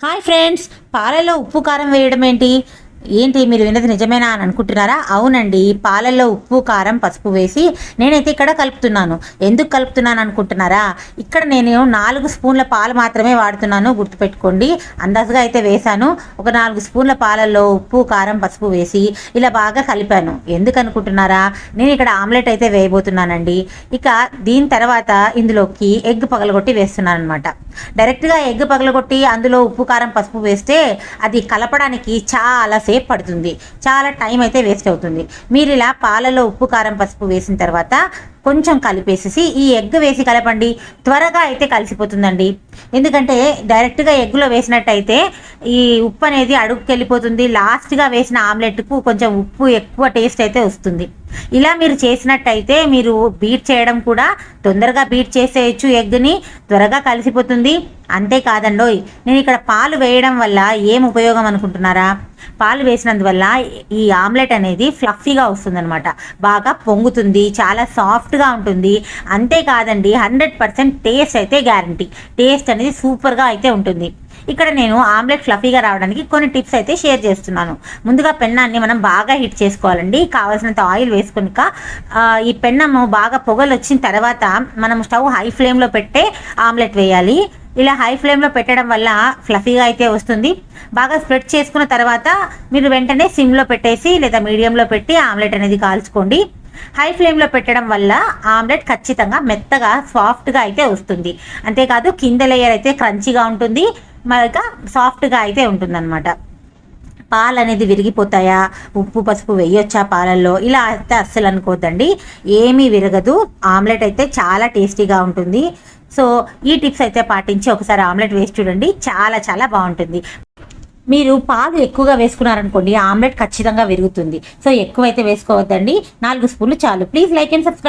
Hi friends పాలలో ఉప్పు కారం వేయడం ఏంటి ఏంటి మీరు విన్నది నిజమేనా అని అనుకుంటున్నారా? అవునండి పాలల్లో ఉప్పు కారం పసుపు వేసి నేనైతే ఇక్కడ కలుపుతున్నాను. ఎందుకు కలుపుతున్నాను అనుకుంటున్నారా? ఇక్కడ నేను నాలుగు స్పూన్ల పాలు మాత్రమే వాడుతున్నాను గుర్తుపెట్టుకోండి. అందాజుగా అయితే వేశాను. ఒక నాలుగు స్పూన్ల పాలల్లో ఉప్పు కారం పసుపు వేసి ఇలా బాగా కలిపాను. ఎందుకు అనుకుంటున్నారా? నేను ఇక్కడ ఆమ్లెట్ అయితే వేయబోతున్నానండి. ఇక దీని తర్వాత ఇందులోకి ఎగ్ పగలగొట్టి వేస్తున్నాను అనమాట డైరెక్ట్గా ఎగ్ పగలగొట్టి అందులో ఉప్పు కారం పసుపు వేస్తే అది కలపడానికి చాలా సేపు పడుతుంది. చాలా టైం అయితే వేస్ట్ అవుతుంది. మీరు ఇలా పాలలో ఉప్పు కారం పసుపు వేసిన తర్వాత కొంచెం కలిపేసేసి ఈ ఎగ్ వేసి కలపండి. త్వరగా అయితే కలిసిపోతుందండి. ఎందుకంటే డైరెక్ట్గా ఎగ్లో వేసినట్టయితే ఈ ఉప్పు అనేది అడుగుకెళ్ళిపోతుంది లాస్ట్గా వేసిన ఆమ్లెట్కు కొంచెం ఉప్పు ఎక్కువ టేస్ట్ అయితే వస్తుంది. ఇలా మీరు చేసినట్టయితే మీరు బీట్ చేయడం కూడా తొందరగా బీట్ చేసేయచ్చు ఎగ్ని త్వరగా కలిసిపోతుంది. అంతేకాదండోయ్ నేను ఇక్కడ పాలు వేయడం వల్ల ఏం ఉపయోగం అనుకుంటున్నారా? పాలు వేసినందువల్ల ఈ ఆమ్లెట్ అనేది ఫ్లఫీగా వస్తుందన్నమాట. బాగా పొంగుతుంది చాలా సాఫ్ట్గా ఉంటుంది. అంతేకాదండి హండ్రెడ్ పర్సెంట్ టేస్ట్ అయితే గ్యారంటీ. టేస్ట్ అనేది సూపర్గా అయితే ఉంటుంది. ఇక్కడ నేను ఆమ్లెట్ ఫ్లఫీగా రావడానికి కొన్ని టిప్స్ అయితే షేర్ చేస్తున్నాను. ముందుగా పెన్నాన్ని మనం బాగా హిట్ చేసుకోవాలండి. కావాల్సినంత ఆయిల్ వేసుకునిక ఈ పెన్నము బాగా పొగలు వచ్చిన తర్వాత మనం స్టవ్ హై ఫ్లేమ్లో పెట్టే ఆమ్లెట్ వేయాలి. ఇలా హై ఫ్లేమ్లో పెట్టడం వల్ల ఫ్లఫీగా అయితే వస్తుంది. బాగా స్ప్రెడ్ చేసుకున్న తర్వాత మీరు వెంటనే సిమ్లో పెట్టేసి లేదా మీడియంలో పెట్టి ఆమ్లెట్ అనేది కాల్చుకోండి. హై ఫ్లేమ్లో పెట్టడం వల్ల ఆమ్లెట్ ఖచ్చితంగా మెత్తగా సాఫ్ట్గా అయితే వస్తుంది. అంతేకాదు కింద లేయర్ అయితే క్రంచిగా ఉంటుంది. మరొక సాఫ్ట్గా అయితే ఉంటుందన్నమాట. పాలు అనేది విరిగిపోతాయా? ఉప్పు పసుపు వేయొచ్చా పాలల్లో? ఇలా అయితే అస్సలు అనుకోద్దండి. ఏమీ విరగదు. ఆమ్లెట్ అయితే చాలా టేస్టీగా ఉంటుంది. సో ఈ టిప్స్ అయితే పాటించి ఒకసారి ఆమ్లెట్ వేసి చూడండి. చాలా చాలా బాగుంటుంది. మీరు పాలు ఎక్కువగా వేసుకున్నారనుకోండి ఆమ్లెట్ ఖచ్చితంగా విరుగుతుంది సో ఎక్కువైతే వేసుకోవద్దండి. నాలుగు స్పూన్లు చాలు. Please like and subscribe.